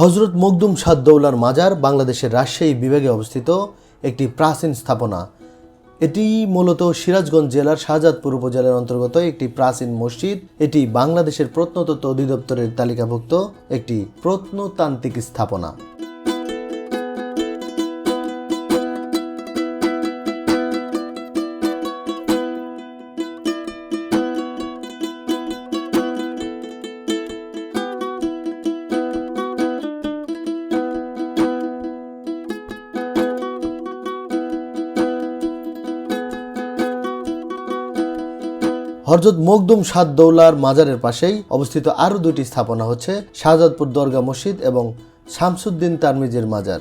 হজরত মকদুম সাদ্দৌলার মাজার বাংলাদেশের রাজশাহী বিভাগে অবস্থিত একটি প্রাচীন স্থাপনা। এটি মূলত সিরাজগঞ্জ জেলার শাহজাদপুর উপজেলার অন্তর্গত একটি প্রাচীন মসজিদ। এটি বাংলাদেশের প্রত্নতত্ত্ব অধিদপ্তরের তালিকাভুক্ত একটি প্রত্নতান্ত্রিক স্থাপনা। হরজত মকদুম সাদ দৌলার মাজারের পাশেই অবস্থিত আরও দুটি স্থাপনা হচ্ছে শাহজাদপুর দরগা মসজিদ এবং শামসুদ্দিন তারমিজের মাজার।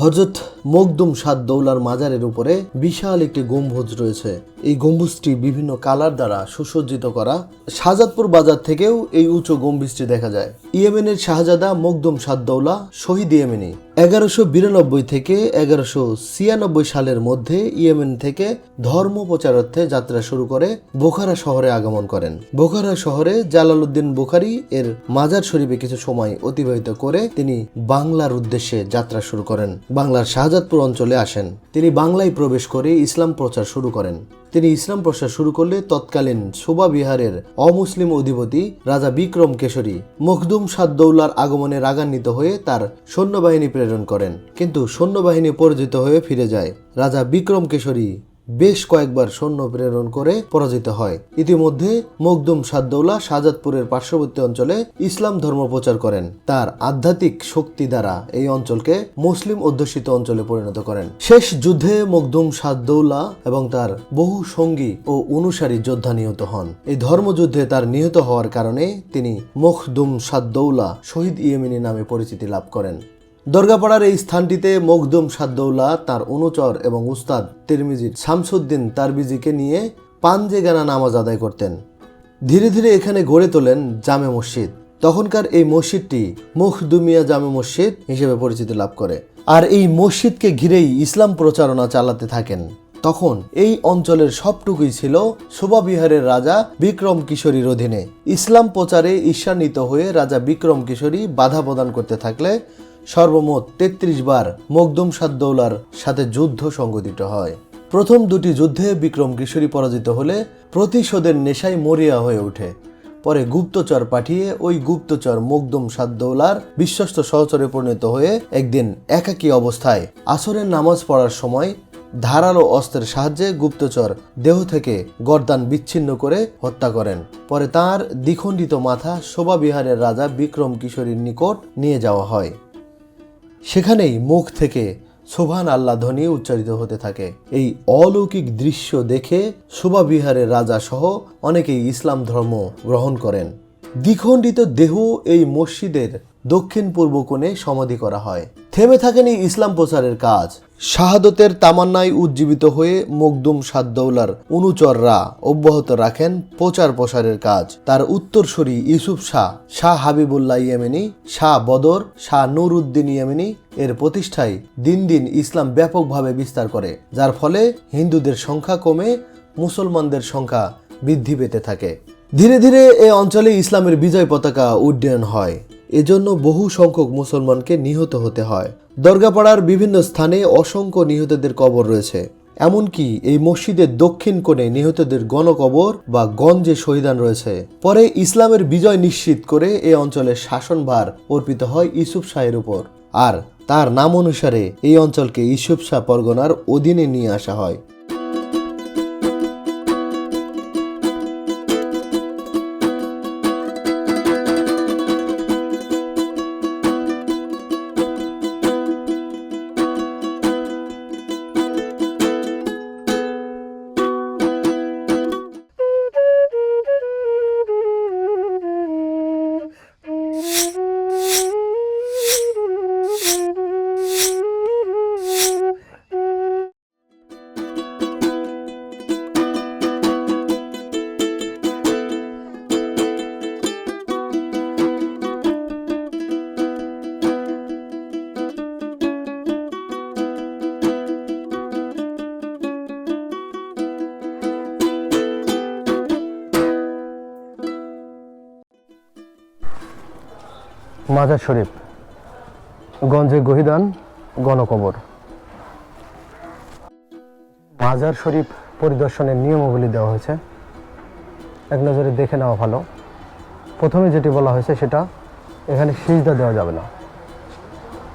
হজরত মখদুম সাদ্দৌলার মাজারের উপরে বিশাল একটি গম্বুজ রয়েছে। এই গম্বুজটি বিভিন্ন কালার দ্বারা সুসজ্জিত করা। শাহজাদপুর বাজার থেকেও এই উঁচু গম্বুজটি দেখা যায়। ইয়েমেনের শাহজাদা মখদুম সাদ্দৌলা শহীদ ইয়েমেনি। এগারোশো বিরানব্বই থেকে এগারোশো ছিয়ানব্বই সালের মধ্যে ইয়েমেন থেকে ধর্ম প্রচারার্থে যাত্রা শুরু করে বোখারা শহরে আগমন করেন। বোখারা শহরে জালালউদ্দিন বুখারি এর মাজার শরীফে কিছু সময় অতিবাহিত করে তিনি বাংলার উদ্দেশ্যে যাত্রা শুরু করেন। বাংলার শাহজাদপুর অঞ্চলে আসেন। তিনি বাংলায় প্রবেশ করে ইসলাম প্রচার শুরু করেন। তিনি ইসলাম প্রসার শুরু করলে তৎকালীন শোভা বিহারের অমুসলিম অধিপতি রাজা বিক্রম কেশরী মখদুম সাদ্দৌলার আগমনে রাগান্বিত হয়ে তার সৈন্যবাহিনী প্রেরণ করেন। কিন্তু সৈন্যবাহিনী পরাজিত হয়ে ফিরে যায় রাজা বিক্রম কেশরী বেশ কয়েকবার সৈন্য প্রেরণ করে পরাজিত হয়। ইতিমধ্যে মখদুম সাদ্দৌলা শাহজাদপুরের পার্শ্ববর্তী অঞ্চলে ইসলাম ধর্ম প্রচার করেন। তার আধ্যাত্মিক শক্তি দ্বারা এই অঞ্চলকে মুসলিম অধ্যুষিত অঞ্চলে পরিণত করেন। শেষ যুদ্ধে মখদুম সাদ্দৌলা এবং তার বহু সঙ্গী ও অনুসারী যোদ্ধা নিহত হন। এই ধর্মযুদ্ধে তার নিহত হওয়ার কারণে তিনি মখদুম সাদ্দৌলা শহীদ ইয়েমিনী নামে পরিচিতি লাভ করেন। দরগাপাড়ার এই স্থানটিতে মখদুম সাদ্দৌলা তার অনুচর এবং উস্তাদ তিরমিজি শামসুদ্দিন তারবিজিকে নিয়ে পাঞ্জে গানা নামাজ আদায় করতেন। ধীরে ধীরে এখানে গড়ে তোলেন জামে মসজিদ। তখনকার এই মসজিদটি মুখদুমিয়া জামে মসজিদ হিসেবে পরিচিতি লাভ করে। আর এই মসজিদকে ঘিরেই ইসলাম প্রচারণা চালাতে থাকেন। তখন এই অঞ্চলের সবটুকুই ছিল শোভাবিহারের রাজা বিক্রম কিশোরীর অধীনে। ইসলাম প্রচারে ঈর্ষান্বিত হয়ে রাজা বিক্রম কিশোরী বাধা প্রদান করতে থাকলে সর্বমোট তেত্রিশ বার মখদুম সাদ্দৌলার সাথে যুদ্ধ সংঘটিত হয়। প্রথম দুটি যুদ্ধে বিক্রম কিশোরী পরাজিত হলে প্রতিশোধের নেশায় মরিয়া হয়ে ওঠে। পরে গুপ্তচর পাঠিয়ে ওই গুপ্তচর মখদুম সাদ্দৌলার বিশ্বস্ত সহচরে পরিণত হয়ে একদিন একাকী অবস্থায় আসরের নামাজ পড়ার সময় ধারালো অস্ত্রের সাহায্যে গুপ্তচর দেহ থেকে গর্দান বিচ্ছিন্ন করে হত্যা করেন। পরে তার দ্বিখণ্ডিত মাথা শোভাবিহারের রাজা বিক্রম কিশোরীর নিকট নিয়ে যাওয়া হয়। সেখানেই মুখ থেকে সোভান আল্লাহ ধ্বনি উচ্চারিত হতে থাকে। এই অলৌকিক দৃশ্য দেখে শোভা বিহারের রাজা সহ অনেকেই ইসলাম ধর্ম গ্রহণ করেন। দ্বিখণ্ডিত দেহ এই মসজিদের দক্ষিণ পূর্ব কোণে সমাধি করা হয়। থেমে থাকেনি ইসলাম প্রচারের কাজ। শাহাদতের তামান্নায় উজ্জীবিত হয়ে মখদুম সাদ্দৌলার অনুচররা অব্যাহত রাখেন প্রচার প্রসারের কাজ। তার উত্তরসূরি ইউসুফ শাহ শাহ হাবিবুল্লাহ ইয়েমেনি, শাহ বদর, শাহ নুর উদ্দিন ইয়েমেনি এর প্রতিষ্ঠায় দিন দিন ইসলাম ব্যাপকভাবে বিস্তার করে, যার ফলে হিন্দুদের সংখ্যা কমে, মুসলমানদের সংখ্যা বৃদ্ধি পেতে থাকে। ধীরে ধীরে এ অঞ্চলে ইসলামের বিজয় পতাকা উড্ডয়ন হয়। এজন্য বহু সংখ্যক মুসলমানকে নিহত হতে হয়। দরগাপাড়ার বিভিন্ন স্থানে অসংখ্য নিহতদের কবর রয়েছে। এমনকি এই মসজিদের দক্ষিণ কোণে নিহতদের গণকবর বা গঞ্জে শহীদান রয়েছে। পরে ইসলামের বিজয় নিশ্চিত করে এ অঞ্চলের শাসনভার অর্পিত হয় ইসুফ শাহের উপর। আর তার নাম অনুসারে এই অঞ্চলকে ইসুফ শাহ পরগনার অধীনে নিয়ে আসা হয়। মাজার শরীফ, গঞ্জে গহিদান, গণকবর। মাজার শরীফ পরিদর্শনের নিয়মাবলী দেওয়া হয়েছে। এক নজরে দেখে নেওয়া ভালো। প্রথমে যেটি বলা হয়েছে সেটা, এখানে সিজদা দেওয়া যাবে না।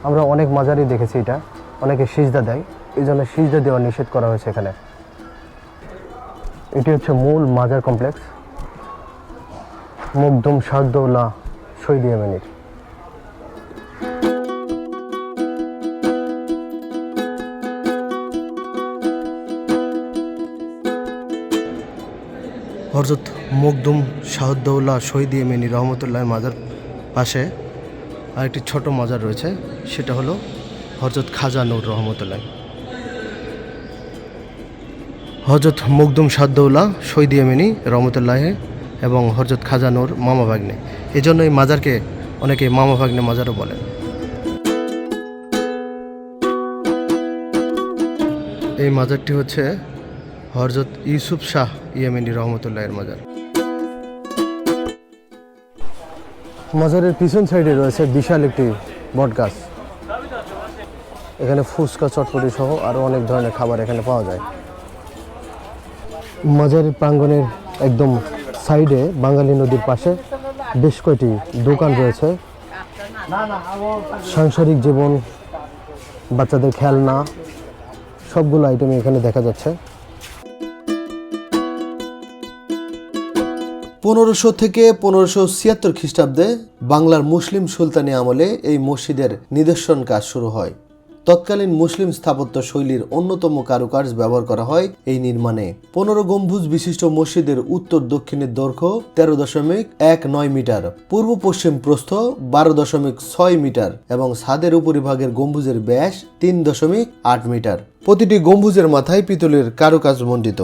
আমরা অনেক মাজারই দেখেছি এটা, অনেকে সিজদা দেয়, এই জন্য সিজদা দেওয়া নিষেধ করা হয়েছে এখানে। এটি হচ্ছে মূল মাজার কমপ্লেক্স মুগদুম শাহদৌলা শহীদ ইয়েমেনির। হরজত মকদুম শাহদ্দৌল্লাহ শহীদ ইয়েমেনি রহমতুল্লাহ মাজার পাশে আরেকটি ছোট মাজার রয়েছে, সেটা হলো হরজত খাজা নূর রহমতুল্লাহ। হজরত মকদুম শাহদ্দৌল্লাহ শহীদ ইয়েমেনি রহমতুল্লাহ এবং হরজত খাজা নূর মামা ভাগ্নে। এই জন্য এই মাজারকে অনেকে মামা ভাগ্নে মাজারও বলেন এই মাজারটি হচ্ছে হরজত ইউসুফ শাহ ইয়েমেনি রহমতুল্লাহের মাজার। মাজারের পিছন সাইডে রয়েছে বিশাল একটি বট গাছ। এখানে ফুচকা, চটপটি সহ আরও অনেক ধরনের খাবার এখানে পাওয়া যায়। মাজারের প্রাঙ্গণের একদম সাইডে বাঙালি নদীর পাশে বেশ কয়টি দোকান রয়েছে। সাংসারিক জীবন, বাচ্চাদের খেলনা, সবগুলো আইটেম এখানে দেখা যাচ্ছে। পনেরোশো থেকে পনেরোশো ছিয়াত্তর খ্রিস্টাব্দে বাংলার মুসলিম সুলতানি আমলে এই মসজিদের নিদর্শন কাজ শুরু হয়। তৎকালীন মুসলিম স্থাপত্য শৈলীর অন্যতম কারুকার্য ব্যবহার করা হয় এই নির্মাণে। পনেরো গম্বুজ বিশিষ্ট মসজিদের উত্তর দক্ষিণের দৈর্ঘ্য তেরো দশমিক এক নয় মিটার, পূর্ব পশ্চিম প্রস্থ বারো দশমিক ছয় মিটার এবং ছাদের উপরিভাগের গম্বুজের ব্যাস তিন দশমিক আট মিটার। প্রতিটি গম্বুজের মাথায় পিতলের কারুকাজ মণ্ডিত